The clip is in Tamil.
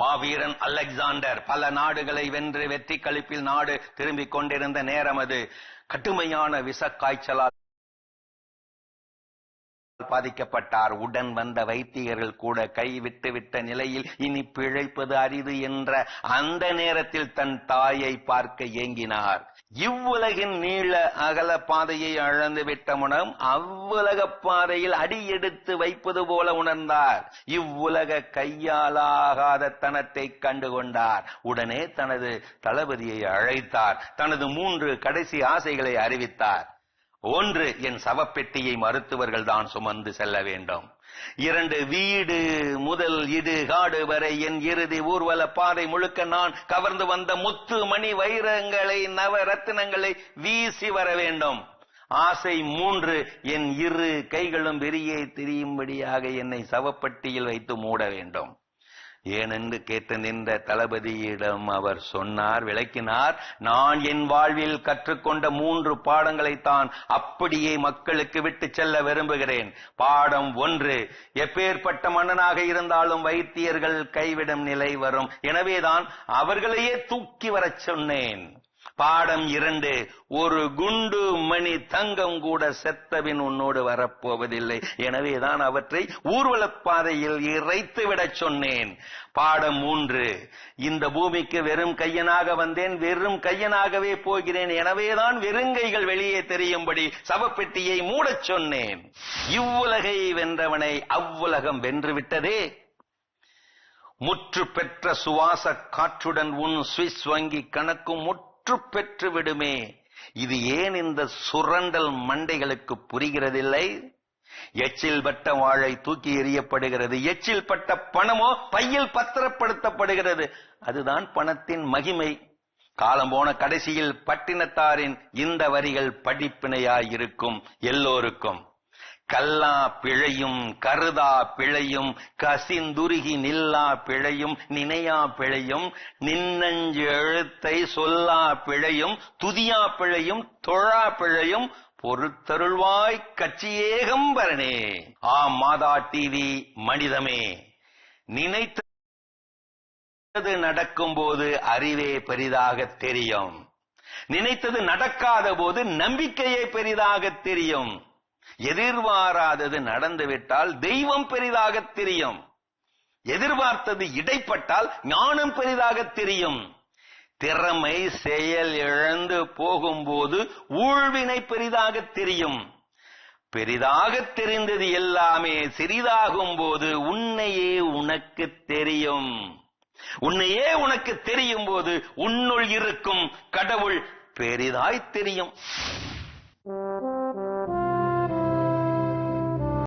மாவீரன் அலெக்சாண்டர் பல நாடுகளை வென்று வெற்றி கழிப்பில் நாடு திரும்பிக் கொண்டிருந்த நேரம் அது. கடுமையான விஷக்காய்ச்சலால் பாதிக்கப்பட்டார். உடன் வந்த வைத்தியர்கள் கூட கைவிட்டு விட்ட நிலையில் இனி பிழைப்பது அரிது என்ற அந்த நேரத்தில் தன் தாயை பார்க்க ஏங்கினார். இவ்வுலகின் நீள அகல பாதையை அழந்து விட்ட அவ்வுலக பாதையில் அடி எடுத்து வைப்பது போல உணர்ந்தார். இவ்வுலக கையாலாகாத தனத்தை கண்டுகொண்டார். உடனே தனது தளபதியை அழைத்தார். தனது மூன்று கடைசி ஆசைகளை அறிவித்தார். ஒன்று என் சவப்பெட்டியை மருத்துவர்கள் தான் சுமந்து செல்ல வேண்டும். இரண்டு வீடு முதல் இடு காடு வரை என் இறுதி ஊர்வல பாதை முழுக்க நான் கவர்ந்து வந்த முத்து மணி வைரங்களை நவ ரத்தினங்களை வீசி வர வேண்டும். ஆசை மூன்று என் இரு கைகளும் வெளியே திரியும்படியாக என்னை சவப்பட்டியில் வைத்து மூட வேண்டும். ஏனென்று கேட்டு நின்ற தளபதியிடம் அவர் சொன்னார் விளக்கினார் நான் என் வாழ்வில் கற்றுக்கொண்ட மூன்று பாடங்களைத்தான் அப்படியே மக்களுக்கு விட்டு செல்ல விரும்புகிறேன். பாடம் ஒன்று எப்பேற்பட்ட மன்னனாக இருந்தாலும் வைத்தியர்கள் கைவிடும் நிலை வரும். எனவேதான் அவர்களையே தூக்கி வரச் சொன்னேன். பாடம் இரண்டு ஒரு குண்டு மணி தங்கம் கூட செத்தவின் உன்னோடு வரப்போவதில்லை. எனவேதான் அவற்றை ஊர்வலப்பாதையில் இறைத்து விடச் சொன்னேன். பாடம் மூன்று இந்த பூமிக்கு வெறும் கையனாக வந்தேன் வெறும் கையனாகவே போகிறேன். எனவேதான் வெறுங்கைகள் வெளியே தெரியும்படி சவப்பெட்டியை மூடச் சொன்னேன். இவ்வுலகை வென்றவனை அவ்வுலகம் வென்று விட்டதே. முற்று பெற்ற சுவாச காற்றுடன் உன் சுவிஸ் வங்கி கணக்கும் முற்று பெற்று விடுமே. இது ஏன் இந்த சுரண்டல் மண்டைகளுக்கு புரிகிறதில்லை? எச்சில் பட்ட வாழை தூக்கி எறியப்படுகிறது. எச்சில் பட்ட பணமோ பையில் பத்திரப்படுத்தப்படுகிறது. அதுதான் பணத்தின் மகிமை. காலம் போன கடைசியில் பட்டினத்தாரின் இந்த வரிகள் படிப்பினையாயிருக்கும் எல்லோருக்கும். கல்லா பிழையும் கருதா பிழையும் கசிந்துருகி நில்லா பிழையும் நினையா பிழையும் நின்னஞ்சு எழுத்தை சொல்லா பிழையும் துதியா பிழையும் தொழா பிழையும் பொறுத்தருள்வாய் கட்சியேகம்பரனே ஆ மாதா டிவி மனிதமே நினைத்தது நடக்கும்போது அறிவே பெரிதாக தெரியும். நினைத்தது நடக்காத போது நம்பிக்கையே பெரிதாக தெரியும். எதிர்பாராதது நடந்துவிட்டால் தெய்வம் பெரிதாக தெரியும். எதிர்பார்த்தது இடைப்பட்டால் ஞானம் பெரிதாக தெரியும். திறமை செயல் இழந்து போகும்போது ஊழ்வினை பெரிதாக தெரியும். பெரிதாக தெரிந்தது எல்லாமே சிறிதாகும் போது உன்னையே உனக்கு தெரியும். உன்னையே உனக்கு தெரியும் போது உன்னுள் இருக்கும் கடவுள் பெரிதாய் தெரியும்.